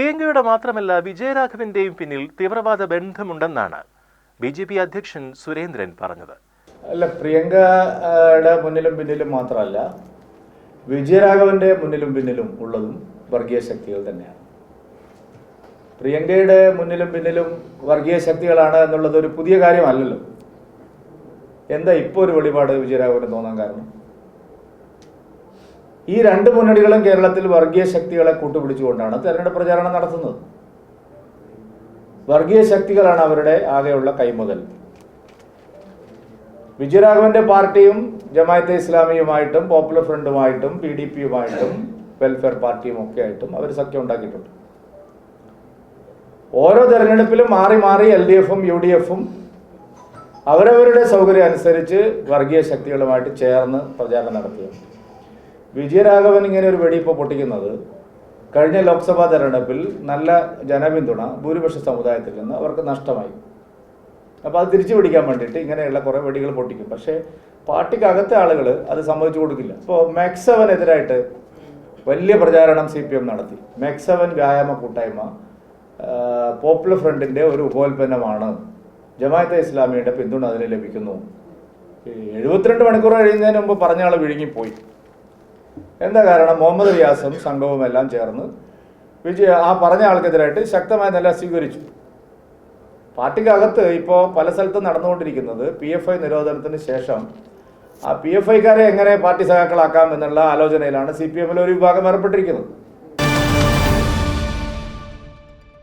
പ്രിയങ്കയുടെ മാത്രമല്ല വിജയരാഘവന്റെയും പിന്നിൽ തീവ്രവാദ ബന്ധമുണ്ടെന്നാണ് ബി ജെ പി അധ്യക്ഷൻ സുരേന്ദ്രൻ പറഞ്ഞത്. അല്ല പ്രിയങ്കയുടെ മുന്നിലും പിന്നിലും മാത്രമല്ല വിജയരാഘവന്റെ മുന്നിലും പിന്നിലും ഉള്ളതും വർഗീയ ശക്തികൾ തന്നെയാണ്. പ്രിയങ്കയുടെ മുന്നിലും പിന്നിലും വർഗീയ ശക്തികളാണ് എന്നുള്ളത് ഒരു പുതിയ കാര്യമല്ലല്ലോ. എന്താ ഇപ്പോൾ ഒരു വെളിപാട് വിജയരാഘവന് തോന്നാൻ കാരണം? ഈ രണ്ട് മുന്നണികളും കേരളത്തിൽ വർഗീയ ശക്തികളെ കൂട്ടുപിടിച്ചുകൊണ്ടാണ് തെരഞ്ഞെടുപ്പ് പ്രചാരണം നടത്തുന്നത്. വർഗീയ ശക്തികളാണ് അവരുടെ ആകെയുള്ള കൈമുതൽ. വിജയരാഘവന്റെ പാർട്ടിയും ജമായത്തെ ഇസ്ലാമിയുമായിട്ടും പോപ്പുലർ ഫ്രണ്ടുമായിട്ടും പി ഡി പിയുമായിട്ടും വെൽഫെയർ പാർട്ടിയും ഒക്കെ ആയിട്ടും അവർ സഖ്യം ഉണ്ടാക്കിയിട്ടുണ്ട്. ഓരോ തെരഞ്ഞെടുപ്പിലും മാറി മാറി എൽ ഡി എഫും യു ഡി എഫും അവരവരുടെ സൗകര്യം അനുസരിച്ച് വർഗീയ ശക്തികളുമായിട്ട് ചേർന്ന് പ്രചാരണം നടത്തിയ വിജയരാഘവൻ ഇങ്ങനെ ഒരു വെടി പൊട്ടിക്കുന്നത് കഴിഞ്ഞ ലോക്സഭാ തെരഞ്ഞെടുപ്പിൽ നല്ല ജനപിന്തുണ ഭൂരിപക്ഷ സമുദായത്തിൽ നിന്ന് അവർക്ക് നഷ്ടമായി. അപ്പോൾ അത് തിരിച്ചു പിടിക്കാൻ വേണ്ടിയിട്ട് ഇങ്ങനെയുള്ള കുറേ വെടികൾ പൊട്ടിക്കും. പക്ഷേ പാർട്ടിക്കകത്തെ ആളുകൾ അത് സമ്മതിച്ചു കൊടുക്കില്ല. ഇപ്പോൾ മെക്സവനെതിരായിട്ട് വലിയ പ്രചാരണം സി പി എം നടത്തി. മെക്സവൻ വ്യായാമ കൂട്ടായ്മ പോപ്പുലർ ഫ്രണ്ടിന്റെ ഒരു ഉപോൽപ്പന്നമാണ്. ജമാഅത്തെ ഇസ്ലാമിയുടെ പിന്തുണ അതിന് ലഭിക്കുന്നു. എഴുപത്തിരണ്ട് മണിക്കൂർ കഴിയുന്നതിന് മുമ്പ് പറഞ്ഞ ആൾ വിഴുങ്ങിപ്പോയി. എന്താ കാരണം? മുഹമ്മദ് റിയാസും സംഘവും എല്ലാം ചേർന്ന് വിജയ ആ പറഞ്ഞ ആൾക്കെതിരായിട്ട് ശക്തമായ നില സ്വീകരിച്ചു. പാർട്ടിക്കകത്ത് ഇപ്പോൾ പല സ്ഥലത്തും നടന്നുകൊണ്ടിരിക്കുന്നത് പി എഫ് ഐ നിരോധനത്തിന് ശേഷം ആ പി എഫ് ഐക്കാരെ എങ്ങനെ പാർട്ടി സഖാക്കളാക്കാം എന്നുള്ള ആലോചനയിലാണ് സി പി എമ്മിൽ ഒരു വിഭാഗം ഏർപ്പെട്ടിരിക്കുന്നത്.